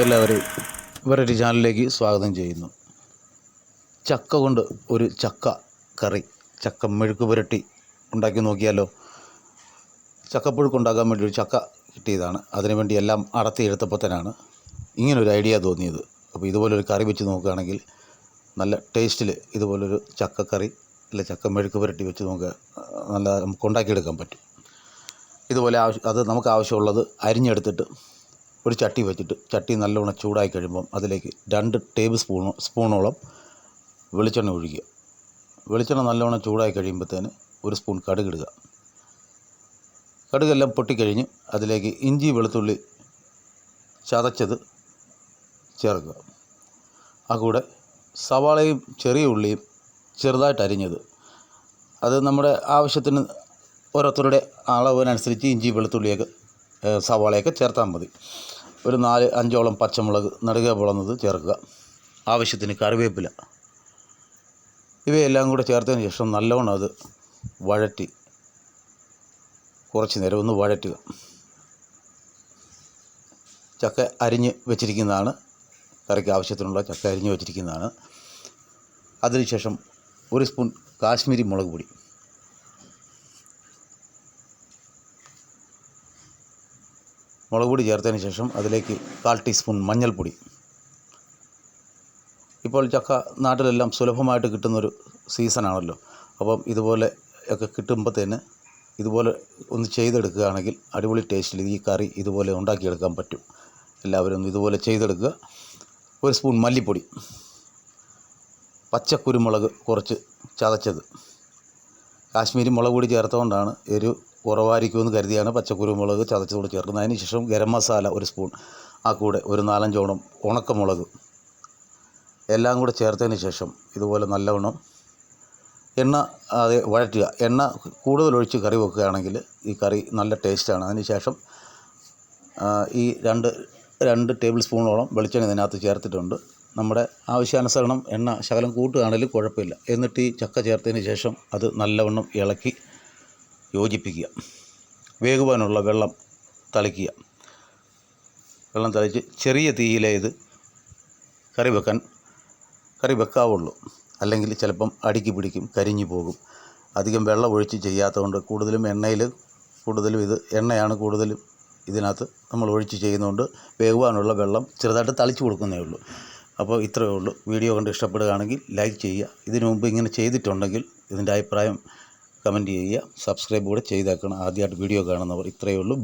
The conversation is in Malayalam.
എല്ലാവരെയും വെറൈറ്റി ചാനലിലേക്ക് സ്വാഗതം ചെയ്യുന്നു. ചക്ക കൊണ്ട് ഒരു ചക്ക കറി ചക്ക മെഴുക്ക് പുരട്ടി ഉണ്ടാക്കി നോക്കിയാലോ? ചക്കപ്പുഴുക്ക് ഉണ്ടാക്കാൻ വേണ്ടി ഒരു ചക്ക കിട്ടിയതാണ്. അതിനുവേണ്ടി എല്ലാം അടത്തി തന്നെയാണ് ഇങ്ങനൊരു ഐഡിയ തോന്നിയത്. അപ്പോൾ ഇതുപോലൊരു കറി വെച്ച് നോക്കുകയാണെങ്കിൽ നല്ല ടേസ്റ്റിൽ ഇതുപോലൊരു ചക്കക്കറി അല്ല ചക്ക മെഴുക്ക് പുരട്ടി വെച്ച് നോക്കുക നല്ല നമുക്ക് ഉണ്ടാക്കിയെടുക്കാൻ പറ്റും. ഇതുപോലെ ആവശ്യം അത് നമുക്ക് ആവശ്യമുള്ളത് അരിഞ്ഞെടുത്തിട്ട് ഒരു ചട്ടി വെച്ചിട്ട് ചട്ടി നല്ലവണ്ണം ചൂടായി കഴിയുമ്പം അതിലേക്ക് രണ്ട് ടേബിൾ സ്പൂൺ സ്പൂണോളം വെളിച്ചെണ്ണ ഒഴിക്കുക. വെളിച്ചെണ്ണ നല്ലവണ്ണം ചൂടായി കഴിയുമ്പോഴത്തേന് ഒരു സ്പൂൺ കടുകിടുക കടുകെല്ലാം പൊട്ടിക്കഴിഞ്ഞ് അതിലേക്ക് ഇഞ്ചി വെളുത്തുള്ളി ചതച്ചത് ചേർക്കുക. ആ കൂടെ സവാളയും ചെറിയ ഉള്ളിയും ചെറുതായിട്ട് അരിഞ്ഞത്. അത് നമ്മുടെ ആവശ്യത്തിന് ഓരോരുത്തരുടെ അളവിനനുസരിച്ച് ഇഞ്ചി വെളുത്തുള്ളിയൊക്കെ സവാളയൊക്കെ ചേർത്താൽ മതി. ഒരു നാല് അഞ്ചോളം പച്ചമുളക് നടുക പൊളന്നത് ചേർക്കുക. ആവശ്യത്തിന് കറിവേപ്പില. ഇവയെല്ലാം കൂടെ ചേർത്തതിന് ശേഷം നല്ലവണ്ണം അത് വഴറ്റി കുറച്ച് നേരം ഒന്ന് വഴറ്റുക. ചക്ക അരിഞ്ഞ് വെച്ചിരിക്കുന്നതാണ്. കറിക്ക് ആവശ്യത്തിനുള്ള ചക്ക അരിഞ്ഞ് വെച്ചിരിക്കുന്നതാണ്. അതിനുശേഷം ഒരു സ്പൂൺ കാശ്മീരി മുളക് പൊടി. മുളക് പൊടി ചേർത്തതിന് ശേഷം അതിലേക്ക് കാൽ ടീസ്പൂൺ മഞ്ഞൾപ്പൊടി. ഇപ്പോൾ ചക്ക നാട്ടിലെല്ലാം സുലഭമായിട്ട് കിട്ടുന്നൊരു സീസണാണല്ലോ. അപ്പം ഇതുപോലെ ഒക്കെ കിട്ടുമ്പോഴത്തേന് ഇതുപോലെ ഒന്ന് ചെയ്തെടുക്കുകയാണെങ്കിൽ അടിപൊളി ടേസ്റ്റിൽ ഈ കറി ഇതുപോലെ ഉണ്ടാക്കിയെടുക്കാൻ പറ്റും. എല്ലാവരും ഒന്ന് ഇതുപോലെ ചെയ്തെടുക്കുക. ഒരു സ്പൂൺ മല്ലിപ്പൊടി. പച്ചക്കുരുമുളക് കുറച്ച് ചതച്ചത്. കാശ്മീരി മുളക് പൊടി ചേർത്തുകൊണ്ടാണ് എരിവ് കുറവായിരിക്കുമെന്ന് കരുതിയാണ് പച്ചക്കുരുമുളക് ചതച്ചതോട് ചേർക്കുന്നത്. അതിന് ശേഷം ഗരം മസാല ഒരു സ്പൂൺ ആ കൂടെ ഒരു നാലഞ്ചോണം ഉണക്കമുളക് എല്ലാം കൂടെ ചേർത്തതിന് ശേഷം ഇതുപോലെ നല്ലവണ്ണം എണ്ണ അത് വഴറ്റുക. എണ്ണ കൂടുതൽ ഒഴിച്ച് കറി വെക്കുകയാണെങ്കിൽ ഈ കറി നല്ല ടേസ്റ്റാണ്. അതിന് ശേഷം ഈ രണ്ട് രണ്ട് ടേബിൾ സ്പൂണോളം വെളിച്ചെണ്ണ ഇതിനകത്ത് ചേർത്തിട്ടുണ്ട്. നമ്മുടെ ആവശ്യാനുസരണം എണ്ണ ശകലം കൂട്ടുകയാണെങ്കിലും കുഴപ്പമില്ല. എന്നിട്ട് ഈ ചക്ക ചേർത്തതിന് ശേഷം അത് നല്ലവണ്ണം ഇളക്കി യോജിപ്പിക്കുക. വേകുവാനുള്ള വെള്ളം തളിക്കുക. വെള്ളം തളിച്ച് ചെറിയ തീയിലേ ഇത് കറി വെക്കാൻ കറി വെക്കാവുള്ളൂ. അല്ലെങ്കിൽ ചിലപ്പം അടുക്കി പിടിക്കും കരിഞ്ഞു പോകും. അധികം വെള്ളം ഒഴിച്ച് ചെയ്യാത്തതുകൊണ്ട് കൂടുതലും എണ്ണയിൽ കൂടുതലും ഇത് എണ്ണയാണ് കൂടുതലും ഇതിനകത്ത് നമ്മൾ ഒഴിച്ച് ചെയ്യുന്നതുകൊണ്ട് വേകുവാനുള്ള വെള്ളം ചെറുതായിട്ട് തളിച്ച് കൊടുക്കുന്നേ ഉള്ളൂ. അപ്പോൾ ഇത്രയേ ഉള്ളൂ. വീഡിയോ കണ്ട് ഇഷ്ടപ്പെടുകയാണെങ്കിൽ ലൈക്ക് ചെയ്യുക. ഇതിനു മുമ്പ് ഇങ്ങനെ ചെയ്തിട്ടുണ്ടെങ്കിൽ ഇതിന്റെ അഭിപ്രായം കമന്റ് ചെയ്യുക സബ്സ്ക്രൈബ് കൂടെ ചെയ്തേക്കണം. ആദ്യമായിട്ട് വീഡിയോ കാണുന്നവർ ഇത്രയേ ഉള്ളൂ.